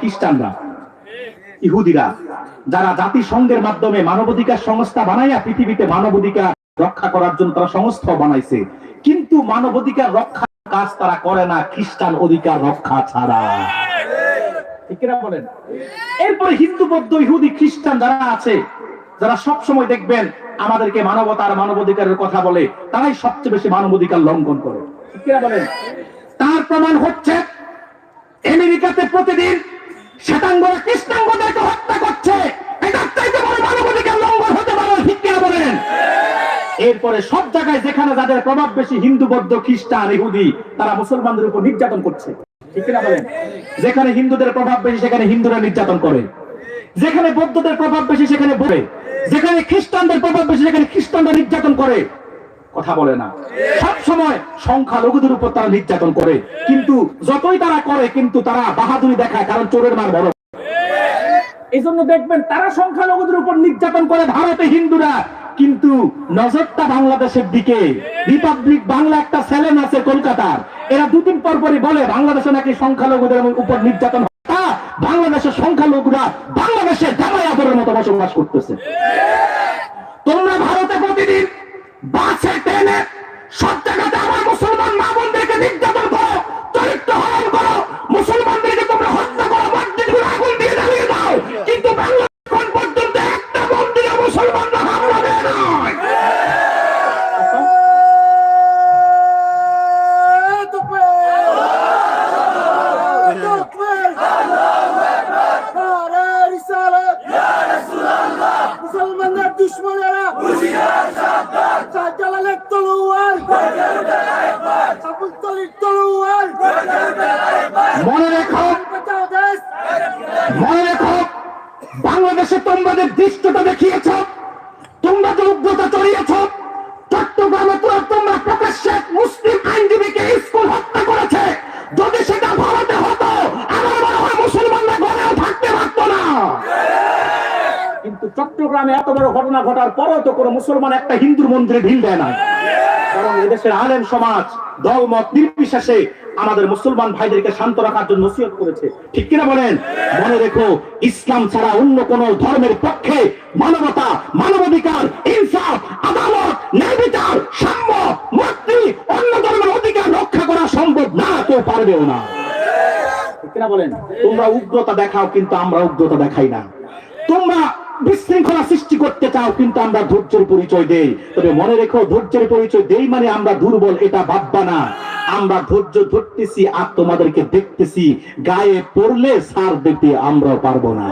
খ্রিস্টানরা, ইহুদিরা, যারা জাতিসংঘের মাধ্যমে মানবাধিকার সংস্থা বানাইয়া পৃথিবীতে মানবাধিকার রক্ষা করার জন্য তারা সংস্থা বানাইছে, কিন্তু মানবাধিকার রক্ষার কাজ তারা করে না, খ্রিস্টান অধিকার রক্ষা ছাড়া। বলেন? এরপরে হিন্দু, বৌদ্ধ, ইহুদি, খ্রিস্টান যারা আছে, যারা সব সময় দেখবেন আমাদেরকে মানবতার মানবাধিকারের কথা বলে, তারাই সবচেয়ে বেশি মানবাধিকার লঙ্ঘন করে। বলেন? তার প্রমাণ হচ্ছে, আমেরিকাতে প্রতিদিন এরপরে সব জায়গায় যেখানে যাদের প্রভাব বেশি, হিন্দু, বৌদ্ধ, খ্রিস্টান, ইহুদি, তারা মুসলমানদের উপর নির্যাতন করছে। ঠিক কিনা বলেন? যেখানে হিন্দুদের প্রভাব বেশি, সেখানে হিন্দুরা নির্যাতন করে। যেখানে বৌদ্ধদের প্রভাব বেশি, সেখানে বলে যেখানে খ্রিস্টানদের প্রভাব বেশি, সেখানে খ্রিস্টানরা নির্যাতন করে। কথা বলে না। সব সময় সংখ্যালঘুদের উপর তারা নির্যাতন করে। কিন্তু যতই তারা করে, কিন্তু তারা বাহাদুরি দেখায়, কারণ চোরের মার বড় এই জন্য দেখবেন তারা সংখ্যালঘুদের উপর নির্যাতন করে ভারতে হিন্দুরা। কিন্তু নজরটা বাংলাদেশের দিকে। রিপাবলিক বাংলা একটা চ্যানেল আছে কলকাতার। এরা দুদিন পর পরই বলে, বাংলাদেশে নাকি সংখ্যালঘুদের উপর নির্যাতন বাংলাদেশের সংখ্যালঘুরা বাংলাদেশের জামাই আদরের মতো বসবাস করতেছে। তোমরা ভারতে প্রতিদিন বাসে ট্রেনে সব জায়গাতে আমার মুসলমান মা বোনদেরকে নির্যাতন করো চরিত্র হরণ করো মুসলমানদেরকে তোমরা হত্যা করো মসজিদগুলো আগুন দিয়ে জ্বালিয়ে দাও কিন্তু বাংলাদেশ এখন পর্যন্ত একটা মন্দিরে মুসলমানরা হামলা দেয় নয় মুসলমানদের দুশ্মনেরা শাহজালালের তলোয়ার আবুলতলির তলোয়ার মনে রেখো। মনে রেখো। বাংলাদেশে তোমরা যে দৃষ্টতা দেখিয়েছ, তোমরা যে উগ্রতা চড়িয়েছ, চট্টগ্রামে তোমরা প্রকাশ্যে মুসলিম আইনজীবীকে স্কুল হত্যা করেছে। যদি সেটা ভারতে হতো, আমার মনে হয় মুসলমানরা ঘরেও থাকতে পারতো না। কিন্তু চট্টগ্রামে এত বড় ঘটনা ঘটার পরেও তো কোনো মুসলমান একটা হিন্দুর মন্দিরে ঢিল দেয় না কারণ এদেশের আলেম সমাজ দলমত নির্বিশেষে আমাদের মুসলমান ভাইদেরকে শান্ত রাখার জন্য নসিহত করেছে। ঠিক কিনা বলেন? মনে রেখো, ইসলাম ছাড়া অন্য কোন ধর্মের পক্ষে মানবতা, মানবাধিকার, ইনসাফ, আদালত ন্যায় বিচার সাম্য, মুক্তি, অন্য ধর্মের অধিকার রক্ষা করা সম্ভব না, কেউ পারবেও না। ঠিক কিনা বলেন? তোমরা উগ্রতা দেখাও, কিন্তু আমরা উগ্রতা দেখাই না। তোমরা বিশৃঙ্খলা সৃষ্টি করতে চাও কিন্তু আমরা ধৈর্যের পরিচয় দেই। তবে মনে রেখো ধৈর্যের পরিচয় দেই মানে আমরা দুর্বল এটা ভাববা না। আমরা ধৈর্য ধরতেছি আর তোমাদেরকে দেখতেছি। গায়ে পড়লে সার দিতে আমরা পারব না।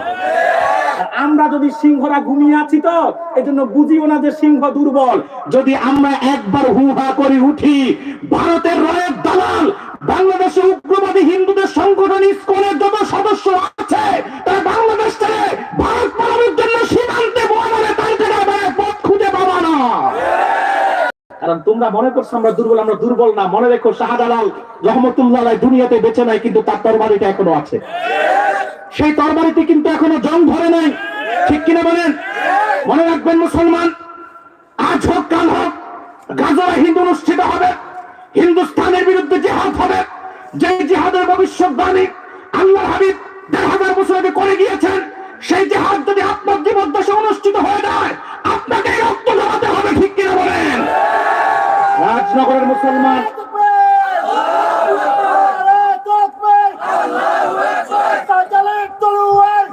আমরা যদি সিংহরা ঘুমিয়ে আছি তো এজন্য বুঝিও না যে সিংহ দুর্বল। যদি আমরা একবার হু হা করে উঠি ভারতের রয়ের দালাল বাংলাদেশে উগ্রবাদী হিন্দুদের সংগঠন ইসকনের যত সদস্য আছে, তারা বাংলাদেশ ছেড়ে ভারত পালানোর জন্য সীমান্তে পথ খুঁজে পাবা না। কারণ তোমরা মনে করছ আমরা দুর্বল আমরা দুর্বল না। মনে রেখো শাহজালাল রহমতুল্লাহ দুনিয়াতে বেঁচে নাই, কিন্তু তার তরবারিটা এখনও আছে। সেই তরবারিতে কিন্তু এখনও জং ধরে নাই। ঠিক কিনা বলেন? মনে রাখবেন মুসলমান, আজ হোক, কাল হোক গাজা হিন্দু অনুষ্ঠিত হবে। হিন্দুস্তানের বিরুদ্ধে জেহাদ হবে। যে জেহাদের ভবিষ্যৎবাণী আল্লাহ হাবিব দেড় হাজার বছর আগে করে গিয়েছেন, সেই জেহাদ যদি আপনার জীবদ্দশে অনুষ্ঠিত হয়ে যায়, আপনাকে রক্ত জড়াতে হবে, ঠিক কিনা বলেন? রাজনগরের মুসলমান শাহজালালের তলোয়ার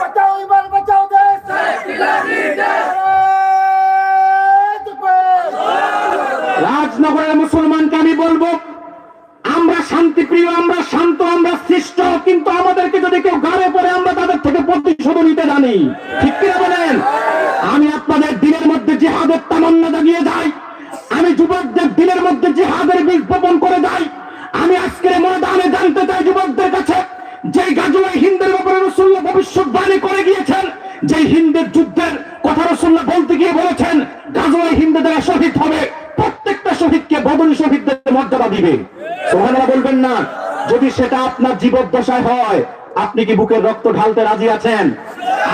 বাঁচাও এবার বাঁচাও দেশ রাজনগরের মুসলমানকে আমি বলব আমরা শান্তিপ্রিয় আমরা শান্ত আমরা সৃষ্ট কিন্তু আমাদেরকে যদি কেউ গাড়ে পড়ে আমরা তাদের থেকে প্রতিশোধ নিতে জানি ঠিক কিনা বলেন আমি আপনাদের দিনের জিহাদের তামান্না জাগিয়ে যাই। আমি যুবকদের দিনের মধ্যে জিহাদের বীজ বপন করে যাই। আমি আজকের ময়দানে জানতে চাই যুবকদের কাছে যে গাজুয়াই হিন্দের ব্যাপারে রসুল্লাহ ভবিষ্যৎবাণী করে গিয়েছেন যে হিন্দের যুদ্ধের কথা রসুল্লাহ বলতে গিয়ে বলেছেন গাজুয়াই হিন্দুদের শহীদ হবে, প্রত্যেকটা শহীদকে বদলি শহীদদের মর্যাদা দিবে। সোহানা বলবেন না। যদি সেটা আপনার জীবদ্দশায় হয়, আপনি কি বুকের রক্ত ঢালতে রাজি আছেন?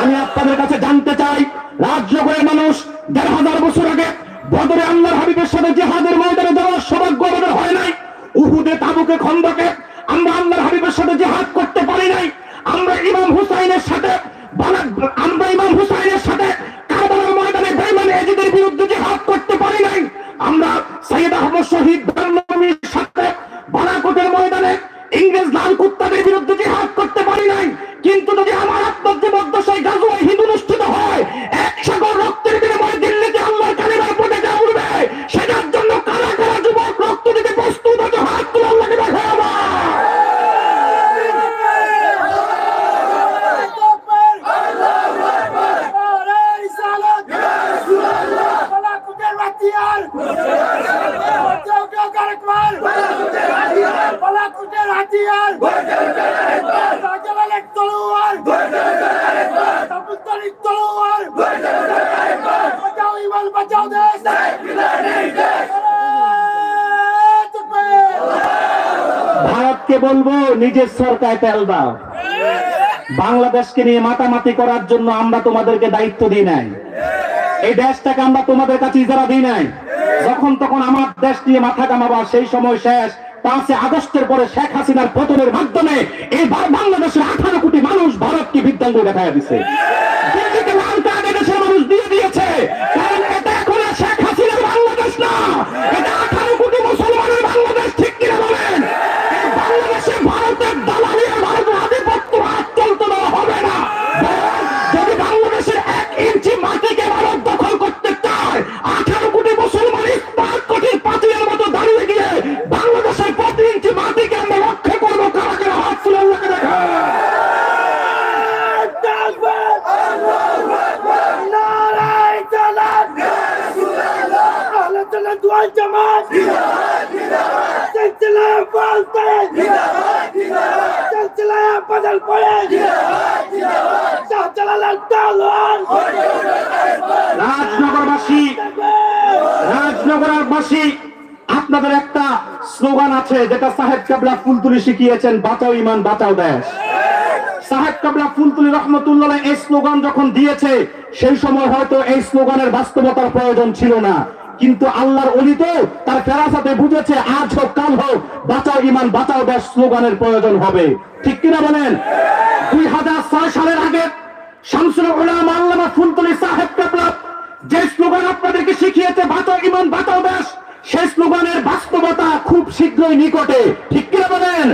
আমি আপনাদের কাছে জানতে চাই রাজনগরের মানুষ দেড় হাজার বছর আগে বদরে আল্লাহ হাবিবের সাথে জেহাদের ময়দানে যাওয়ার সৌভাগ্য আমাদের হয় নাই উহুদে তাবুকে খন্দকে আমরা আল্লাহর হাবিবের সাথে জিহাদ করতে পারি নাই আমরা ইমাম হুসাইনের সাথে বালা- আমরা ইমাম হুসাইনের সাথে কারবালার ময়দানে বেঈমানে এজিদের বিরুদ্ধে জিহাদ করতে পারি নাই আমরা সৈয়দ আহমদ শহীদ বেরলভীর সাথে বালাকোটের ময়দানে ইংরেজ লাল কুত্তাদের বিরুদ্ধে জিহাদ করতে পারি নাই কিন্তু যদি আমার আপনার যে মধ্যশাই গাজুয়া হিন্দু অনুষ্ঠিত হয় এক সাগর রক্তের বিনিময়ে দিল্লিতে আল্লাহর কালিমার পথে যা উঠবে সেটার জন্য কারা কারা যুবক রক্ত দিতে প্রস্তুত আছে হাত তুলে আল্লাহকে দেখা আমার ভারতকে বলব, নিজের সরকার তেল দাও। বাংলাদেশকে নিয়ে মাতামাতি করার জন্য আমরা তোমাদেরকে দায়িত্ব দিই নাই। এই দেশটাকে আমরা তোমাদের কাছে ইজারা দিই নাই। যখন তখন আমার দেশ নিয়ে মাথা কামাবা সেই সময় শেষ। পাঁচে আগস্টের পরে শেখ হাসিনার পতনের মাধ্যমে এই বাংলাদেশের আঠারো কোটি মানুষ ভারতকে বিদ্যাঙ্গ দেখা দিছে। জিন্দাবাদ রাজনগরবাসী রাজনগরবাসী, আপনাদের একটা স্লোগান আছে, যেটা সাহেব কাবলা ফুলতুলি শিখিয়েছেন, বাঁচাও ইমান বাঁচাও দেশ। সাহেব কাবলা ফুলতুলি রহমতুল্লাহ এই স্লোগান যখন দিয়েছে, সেই সময় হয়তো এই স্লোগানের বাস্তবতার প্রয়োজন ছিল না। কিন্তু আল্লাহর অলি তো তার ফেরাসাতে বুঝেছে আজ হোক কাল হোক, বাঁচাও ইমান বাঁচাও দেশ স্লোগানের প্রয়োজন হবে। ঠিক কিনা বলেন? দুই হাজার ছয় সালের আগে শামসুল উলাম আল্লামা ফুলতুলি সাহেব যে স্লোগান আপনাদেরকে শিখিয়েছে, বাঁচাও ইমান বাঁচাও সেই স্লোগানের বাস্তবতা খুব শীঘ্রই নিকটে। ঠিক কিনা বলেন?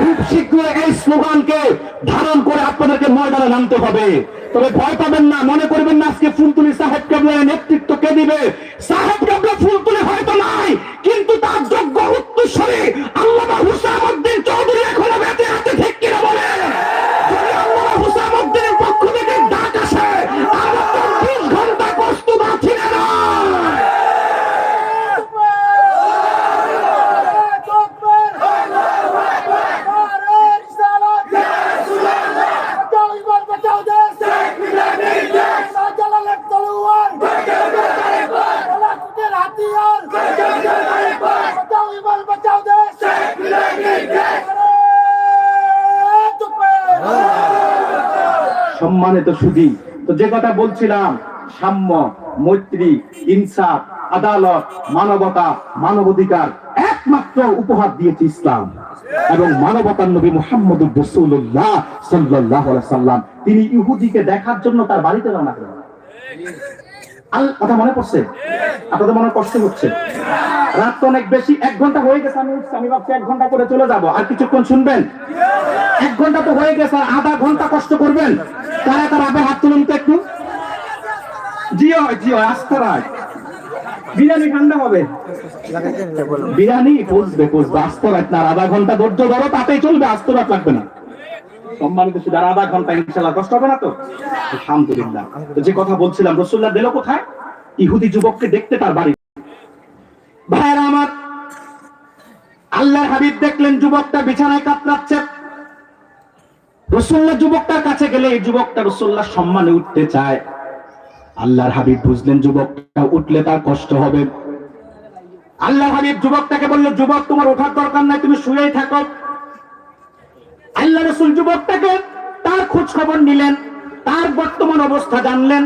খুব শীঘ্রই এই স্লোগানকে ধারণ করে আপনাদেরকে ময়দানে নামতে হবে। তবে ভয় পাবেন না, মনে করবেন না আজকে ফুলতুলি সাহেব কাবলার নেতৃত্ব কে দিবে? সাহেব ফুল তুলে হয়তো নাই কিন্তু তার যোগ্য উত্তরস্বরী আল্লামা হুসামউদ্দিন চৌধুরী এখনও বেঁচে আছে ঠিক কিনা বলেন যদি আল্লামা হুসামউদ্দিনের পক্ষ থেকে ডাক আসে আমরা চব্বিশ ঘণ্টা প্রস্তুত আছি না নয়। সম্মানিত সুধী তো যে কথা বলছিলাম, সাম্য, মৈত্রী, ইনসাফ, আদালত, মানবতা, মানবাধিকার, একমাত্র উপহার দিয়েছে ইসলাম। এবং মানবতার নবী মোহাম্মদ রসুল্লাহ সাল্লাহ সাল্লাম তিনি ইহুদিকে দেখার জন্য তার বাড়িতে রওনা করেন কথা মনে পড়ছে? আপনাদের মনে কষ্ট হচ্ছে? রাত তো অনেক বেশি, এক ঘণ্টা হয়ে গেছে, আমি আমি ভাবছি এক ঘণ্টা করে চলে যাব। আর কিছুক্ষণ শুনবেন? এক ঘণ্টা তো হয়ে গেছে আধা ঘণ্টা কষ্ট করবেন? তারা তার আগে হাত তুলুন তো একটু। জিও জিও আস্তে রাখ বিরিয়ানি ঠান্ডা হবে? বিরিয়ানি পচবে পচবে আস্তে রাখ না, আধা ঘণ্টা ধৈর্য ধরো, তাতেই চলবে আস্তে রাখ লাগবে না। সম্মানিত আর আধা ঘণ্টা ইনশাল্লাহ কষ্ট হবে না তো? আলহামদুলিল্লাহ। যে কথা বলছিলাম রসুল্লাহ দিল কোথায়? ইহুদি যুবককে দেখতে তার বাড়ি। আমার হাবিব দেখলেন যুবকটা বিছানায় কাতরাচ্ছে। রসুল্লাহ যুবকটার কাছে গেলে এই যুবকটা রসুল্লাহ সম্মানে উঠতে চায়। আল্লাহর হাবিব বুঝলেন যুবকটা উঠলে তার কষ্ট হবে। আল্লাহ হাবিব যুবকটাকে বলল, যুবক, তোমার ওঠার দরকার নাই, তুমি শুয়েই থাকো। আল্লাহ রসুল যুবকটাকে তার খোঁজ খবর নিলেন, তার বর্তমান অবস্থা জানলেন।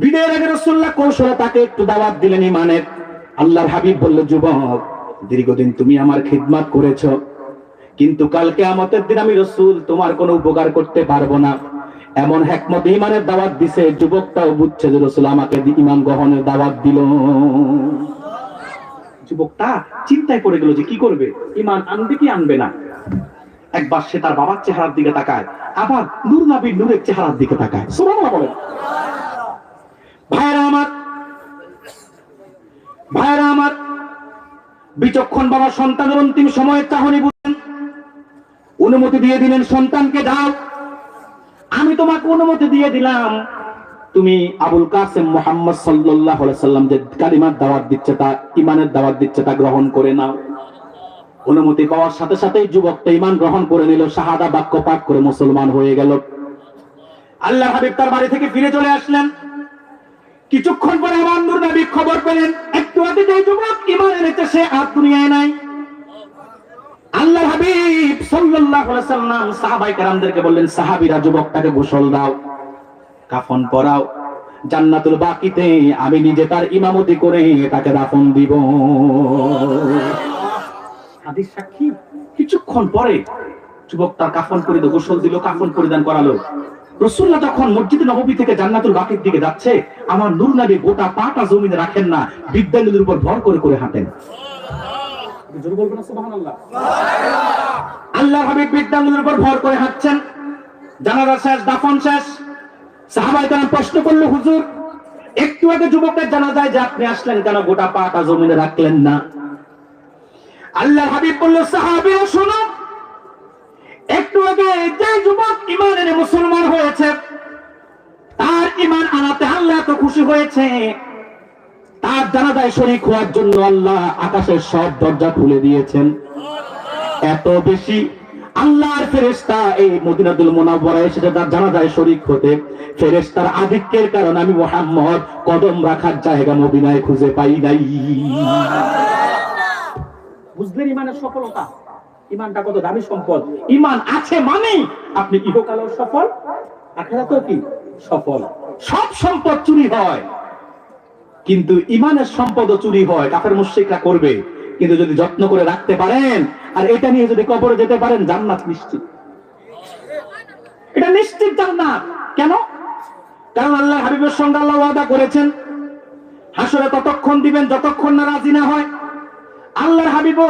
বিদায়ের আগে রসুল্লাহ কৌশলে তাকে একটু দাওয়াত দিলেন ইমানের আল্লাহর হাবিব বলল, যুবক, দীর্ঘদিন তুমি আমার খিদমাত করেছ, কিন্তু কালকে আমাদের দিন আমি রসুল তোমার কোনো উপকার করতে পারব না। এমন হেকমত ইমানের দাওয়াত দিছে যুবকটাও বুঝছে যে রসুল আমাকে ইমান গ্রহণের দাওয়াত দিল। যুবকটা চিন্তায় পড়ে গেল যে কি করবে? ইমান আনবে কি আনবে না? একবার সে তার বাবার চেহারার দিকে তাকায়, আবার নূর নাবির নূরের চেহারার দিকে তাকায়। সুবহানাল্লাহ বলেন। ভাইরা আমার ভাইরা আমার, বিচক্ষণ বাবা সন্তানের অন্তিম সময়ে চাহনি বুঝেন। অনুমতি দিয়ে দিলেন সন্তানকে, দাও, আমি তোমাকে অনুমতি দিয়ে দিলাম। তুমি আবুল কাসেম মোহাম্মদ আলাইহি সাল্লাম যে কালিমার দাওয়াত দিচ্ছে তা ইমানের দাওয়াত দিচ্ছে তা গ্রহণ করে নাও। অনুমতি পাওয়ার সাথে সাথেই যুবকটা ইমান গ্রহণ করে নিল, শাহাদা বাক্য পাঠ করে মুসলমান হয়ে গেল। আল্লাহ হাবিব তার বাড়ি থেকে ফিরে চলে আসলেন। কিছুক্ষণ পরে আমার নূর খবর পেলেন, একটু আগে যে যুবক ইমান এনেছে, সে আর দুনিয়ায় নাই। আল্লাহ হাবিব সাল্লাল্লাহু আলাইহি সাল্লাম কেরামদেরকে বললেন, সাহাবীরা, যুবকটাকে গোসল দাও, কাফন পরাও। জান্নাতুল বাকিতে আমি নিজে তার ইমামতি করে তাকে দাফন দিব। হাদিস সাক্ষী কিছুক্ষণ পরে যুবক তার কাফন পরিদ গোসল দিল কাফন পরিধান করালো। রসুল্লাহ যখন মসজিদ নববী থেকে জান্নাতুল বাকির দিকে যাচ্ছে আমার নূর নবী গোটা পাটা জমিনে রাখেন না বিদ্যালয়ের উপর ভর করে করে হাঁটেন। আল্লাহ হাবিব বিদ্যালয়ের উপর ভর করে হাঁটছেন। জানাজা শেষ দাফন শেষ। সাহাবাই তারা প্রশ্ন করল হুজুর একটু আগে যুবকের জানা যায় যে আপনি আসলেন কেন? গোটা পাটা জমিনে রাখলেন না। আল্লাহ হাবিব বলল, সাহাবিও শোনো, একটু আগে যে যুবক ইমান এনে মুসলমান হয়েছে, তার ইমান আনাতে আল্লাহ তো খুশি হয়েছে। তার জানাজায় শরীক হওয়ার জন্য আল্লাহ আকাশের সব দরজা খুলে দিয়েছেন। এত বেশি আল্লাহর ফেরেশতা এই মদিনাতুল মুনাওয়ারায় এসে তার জানাজায় শরীক হতে, ফেরেশতার আধিক্যের কারণে আমি মোহাম্মদ কদম রাখার জায়গা মদিনায় খুঁজে পাই নাই। বুঝলেন ইমানের সফলতা? ইমানটা কত দামি সম্পদ? ইমান আছে মানেই আপনি ইহকালেও সফল, আখেরাতেও কি? সফল। সব সম্পদ চুরি হয়। কিন্তু ইমানের সম্পদও চুরি হয়, কাফের মুশ্রিকরা করবে। কিন্তু যদি যত্ন করে রাখতে পারেন, আর এটা নিয়ে যদি কবরে যেতে পারেন, জান্নাত নিশ্চিত। এটা নিশ্চিত জান্নাত। কেন? কারণ আল্লাহ হাবিবের সঙ্গে আল্লাহ ওয়াদা করেছেন, হাসরে ততক্ষণ দিবেন, যতক্ষণ না রাজি না হয়। আল্লাহর হাবিব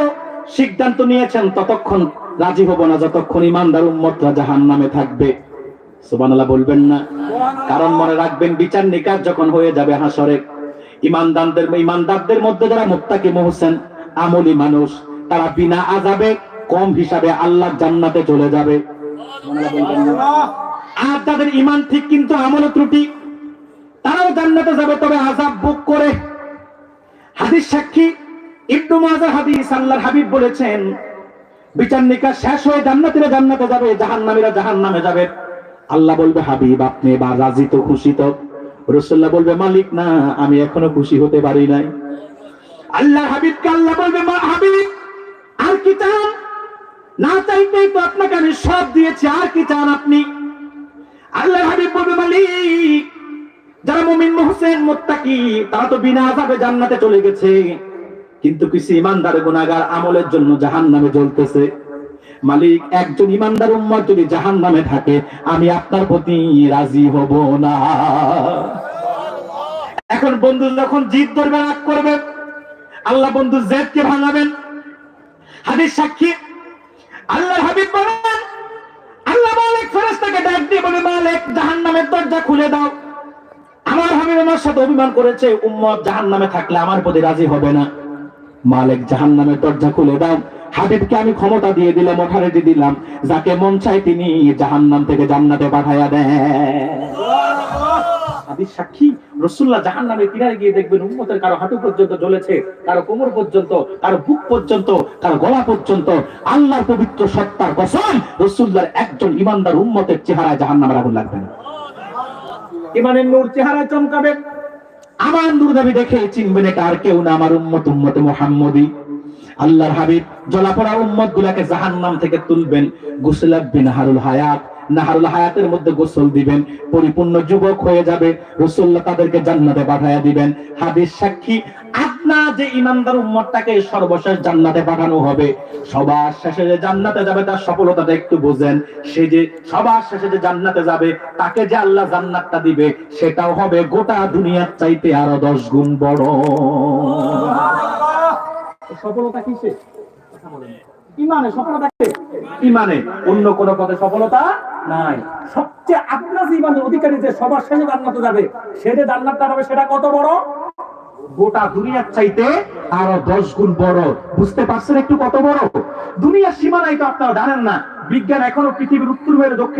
সিদ্ধান্ত নিয়েছেন, ততক্ষণ রাজি হব না, যতক্ষণ ইমানদার উম্মতরা জাহান নামে থাকবে। সুবহানাল্লাহ বলবেন না। কারণ মনে রাখবেন, বিচার নিকাশ যখন হয়ে যাবে হাসরে, ইমানদারদের ইমানদারদের মধ্যে যারা মুত্তাকি মহসেন আমলি মানুষ, তারা বিনা আজাবে কম হিসাবে আল্লাহ জান্নাতে চলে যাবে? আর তাদের ইমান ঠিক কিন্তু আমল ত্রুটি, তারাও জান্নাতে যাবে, তবে আজাব বুক করে। হাদিস সাক্ষী ইবনু মাজাহ হাদিস আল্লাহর হাবিব বলেছেন, বিচার নিকাশ শেষ হয়ে জান্নাতীরা জান্নাতে যাবে, জাহান্নামীরা জাহান্নামে যাবে। আল্লাহ বলবে, হাবিব, আপনি এবার রাজি তো, খুশি তো? রসুল্লাহ বলবে, মালিক, না, আমি এখনও খুশি হতে পারি নাই। আল্লাহ হাবিবকে আল্লাহ বলবে, মা, হাবিব, আর কি চান? না চাইতেই তো আপনাকে আমি সব দিয়েছি, আর কি চান আপনি? আল্লাহ হাবিব বলবে, মালিক, যারা মুমিন, মুহসিন, মুত্তাকি, তারা তো বিনা আযাবে জান্নাতে চলে গেছে। কিন্তু কিছু ইমানদার গুনাহগার আমলের জন্য জাহান্নামে জ্বলতেছে। মালিক, একজন ইমানদার উম্মত যদি জাহান্নামে থাকে, আমি আপনার প্রতি রাজি হব না। এখন বন্ধু যখন জিদ ধরবে, রাগ করবে, আল্লাহ বন্ধু জেদ কে ভাঙাবেন। হাদিস সাক্ষী আল্লাহ হাবিব বলেন, আল্লাহ মালিক ফেরেশতাকে ডাক দিয়ে বলে, মালিক, জাহান্নামের দরজা খুলে দাও। আমার হাবিব আমার সাথে অভিমান করেছে, উম্মত জাহান্নামে থাকলে আমার প্রতি রাজি হবে না। মালিক জাহান্নামের দরজা খুলে দাও। হাবিবকে আমি ক্ষমতা দিয়ে দিলাম অথারিটি দিলাম। যাকে মন চাই তিনি জাহান্নাম থেকে জান্নাতে পাঠাইয়া দেন। হাদিস সাক্ষী রসুল্লাহ জাহান নামে কিনারে গিয়ে দেখবেন উম্মতের কারও হাঁটু পর্যন্ত জ্বলেছে কারও কোমর পর্যন্ত কারও বুক পর্যন্ত কারও গলা পর্যন্ত। আল্লাহর পবিত্র সত্তার কসম রসুল্লাহর একজন ইমানদার উম্মতের চেহারায় জাহান নামের আগুন লাগবে না। ইমানের নূর চেহারায় চমকাবে। আমার নূর দেখে চিনবেন এটা আর কেউ না আমার উম্মত, উম্মতে মোহাম্মদী। আল্লাহর হাবিব জলাপড়া উম্মত গুলাকে জাহান্নাম থেকে তুলবেন। গুসলাব বিন হারুল হায়াত। নাহারুল হায়াতের মধ্যে গোসল দিবেন, পরিপূর্ণ যুবক হয়ে যাবে রসুল্লাহ তাদেরকে জান্নাতে পাঠাইয়া দিবেন। হাদিস সাক্ষী আপনার যে ইমানদার সর্বশেষ জান্নাতে পাঠানো হবে, সবার শেষে যে জান্নাতে যাবে তার সফলতাটা একটু বোঝেন। সে যে সবার শেষে যে জান্নাতে যাবে, তাকে যে আল্লাহ জান্নাতটা দিবে, সেটাও হবে গোটা দুনিয়ার চাইতে আরও দশ গুণ বড়। সফলতা কিসে ইমানে সফলতা ইমানে, অন্য সফলতা নাই। সবচেয়ে আপনার ইমানের অধিকারী যে সবার যাবে, সে যে সেটা কত বড়? গোটা দুনিয়ার চাইতে আরও দশ গুণ বড়। বুঝতে পারছেন একটু কত বড়? দুনিয়ার সীমানায় তো আপনারা জানেন না। বিজ্ঞান এখনও পৃথিবীর উত্তর মেরু দক্ষিণ